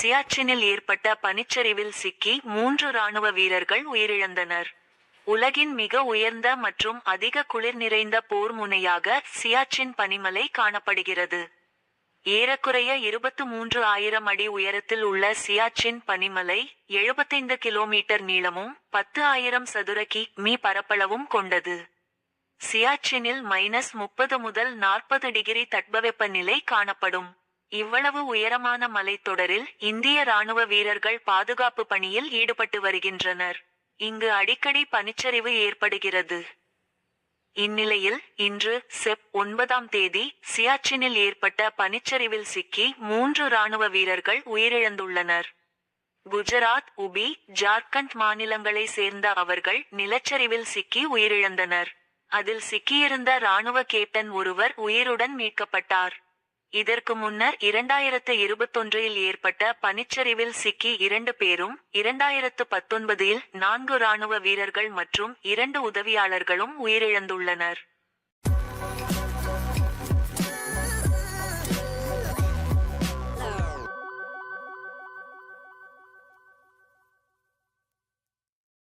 சியாச்சினில் ஏற்பட்ட பனிச்சரிவில் சிக்கி மூன்று ராணுவ வீரர்கள் உயிரிழந்தனர். உலகின் மிக உயர்ந்த மற்றும் அதிக குளிர் நிறைந்த போர் முனையாக சியாச்சின் பனிமலை காணப்படுகிறது. ஏறக்குறைய இருபத்து மூன்று ஆயிரம் அடி உயரத்தில் உள்ள சியாச்சின் பனிமலை எழுபத்தைந்து கிலோமீட்டர் நீளமும் பத்து ஆயிரம் சதுர கி மீ பரப்பளவும் கொண்டது. சியாச்சினில் மைனஸ் முப்பது முதல் நாற்பது டிகிரி தட்பவெப்பநிலை காணப்படும். இவ்வளவு உயரமான மலைத்தொடரில் இந்திய ராணுவ வீரர்கள் பாதுகாப்பு பணியில் ஈடுபட்டு வருகின்றனர். இங்கு அடிக்கடி பனிச்சரிவு ஏற்படுகிறது. இந்நிலையில் இன்று செப் ஒன்பதாம் தேதி சியாச்சினில் ஏற்பட்ட பனிச்சரிவில் சிக்கி மூன்று ராணுவ வீரர்கள் உயிரிழந்துள்ளனர். குஜராத் உபி ஜார்க்கண்ட் மாநிலங்களை சேர்ந்த அவர்கள் நிலச்சரிவில் சிக்கி உயிரிழந்தனர். அதில் சிக்கியிருந்த ராணுவ கேப்டன் ஒருவர் உயிருடன் மீட்கப்பட்டார். இதற்கு முன்னர் இரண்டாயிரத்து இருபத்தொன்றில் ஏற்பட்ட பனிச்சரிவில் சிக்கி இரண்டு பேரும் இரண்டாயிரத்து பத்தொன்பதில் நான்கு ராணுவ வீரர்கள் மற்றும் இரண்டு உதவியாளர்களும் உயிரிழந்துள்ளனர்.